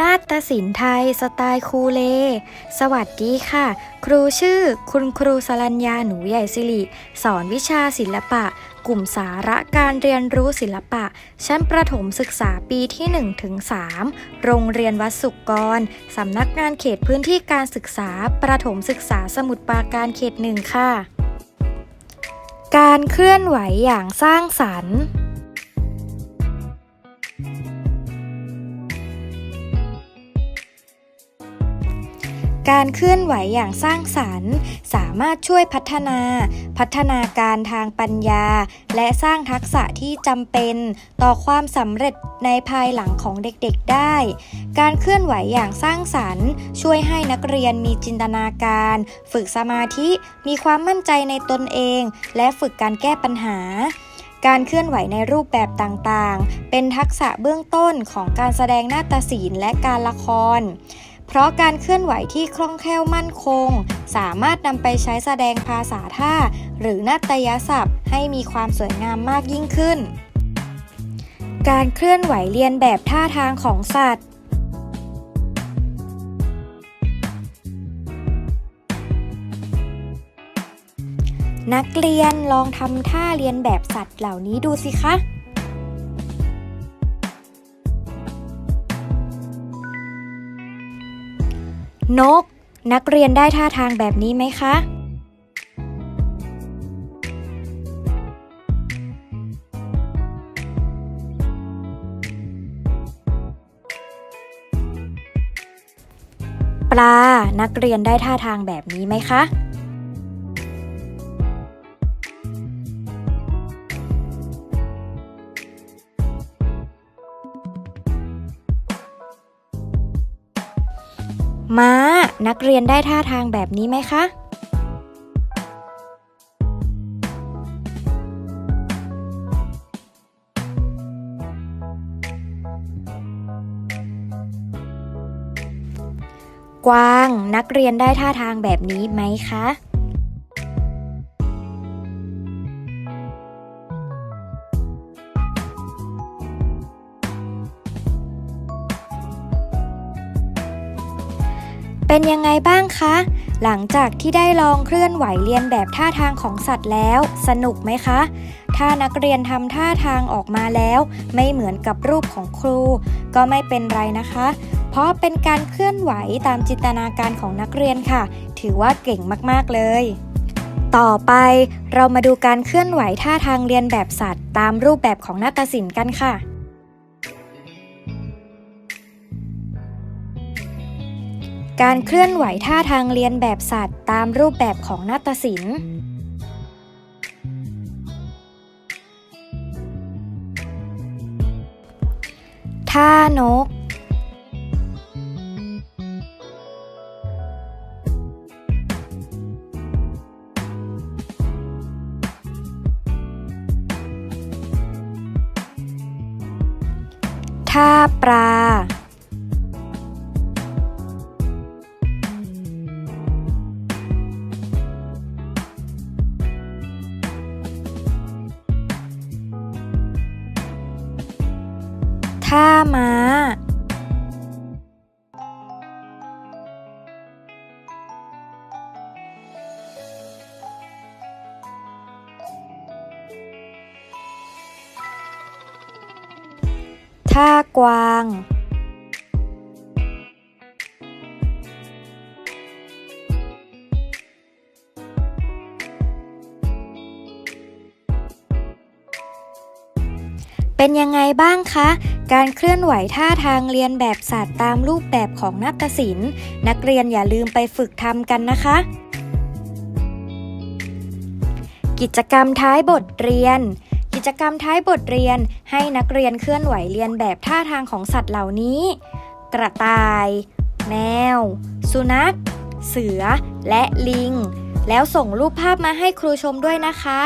นาฏศิลป์ไทยสไตล์ครูเล สวัสดีค่ะ ครูชื่อ คุณครูสรัญญาหนูใหญ่สิริ สอนวิชาศิลปะ กลุ่มสาระการเรียนรู้ศิลปะ ชั้นประถมศึกษาปีที่1ถึง3โรงเรียนวัดสุกรรสำนักงานเขตพื้นที่การศึกษา ประถมศึกษาสมุทรปราการเขตหนึ่งค่ะ การเคลื่อนไหวอย่างสร้างสรรค์ การเคลื่อนไหวอย่างสร้างสรรค์ สามารถช่วยพัฒนา พัฒนาการทางปัญญา และสร้างทักษะที่จำเป็น ต่อความสำเร็จในภายหลังของเด็กๆได้ การเคลื่อนไหวอย่างสร้างสรรค์ ช่วยให้นักเรียนมีจินตนาการ ฝึกสมาธิ มีความมั่นใจในตนเอง และฝึกการแก้ปัญหาการเคลื่อนไหวในรูปแบบต่างๆ เป็นทักษะเบื้องต้นของการแสดงนาฏศิลป์และการละคร เพราะการเคลื่อนไหวที่คล่องแคล่วมั่นคง สามารถนำไปใช้แสดงภาษาท่า หรือนาฏยศัพท์ ให้มีความสวยงามมากยิ่งขึ้น การเคลื่อนไหวเรียนแบบท่าทางของสัตว์นักเรียนลองทำท่าเรียนแบบสัตว์เหล่านี้ดูสิคะ นก นักเรียนได้ท่าทางแบบนี้ไหมคะ ปลา นักเรียนได้ท่าทางแบบนี้ไหมคะ ม้า นักเรียนได้ท่าทางแบบนี้ไหมคะ กวาง นักเรียนได้ท่าทางแบบนี้ไหมคะ เป็นยังไงบ้างคะ หลังจากที่ได้ลองเคลื่อนไหวเรียนแบบท่าทางของสัตว์แล้ว สนุกไหมคะ ถ้านักเรียนทำท่าทางออกมาแล้ว ไม่เหมือนกับรูปของครู ก็ไม่เป็นไรนะคะ เพราะเป็นการเคลื่อนไหวตามจินตนาการของนักเรียนค่ะ ถือว่าเก่งมากๆเลยต่อไปเรามาดูการเคลื่อนไหวท่าทางเรียนแบบสัตว์ ตามรูปแบบของนาฏศิลป์กันค่ะ การเคลื่อนไหวท่าทางเรียนแบบสัตว์ ตามรูปแบบของนาฏศิลป์ท่านก ท่าปลา ท่าม้า ท่ากวาง เป็นยังไงบ้างคะ การเคลื่อนไหวท่าทางเรียนแบบสัตว์ตามรูปแบบของนาฏศิลป์ นักเรียนอย่าลืมไปฝึกทำกันนะคะ กิจกรรมท้ายบทเรียน กิจกรรมท้ายบทเรียนให้นักเรียนเคลื่อนไหวเรียนแบบท่าทางของสัตว์เหล่านี้ กระต่าย แมว สุนัข เสือ และลิง แล้วส่งรูปภาพมาให้ครูชมด้วยนะคะ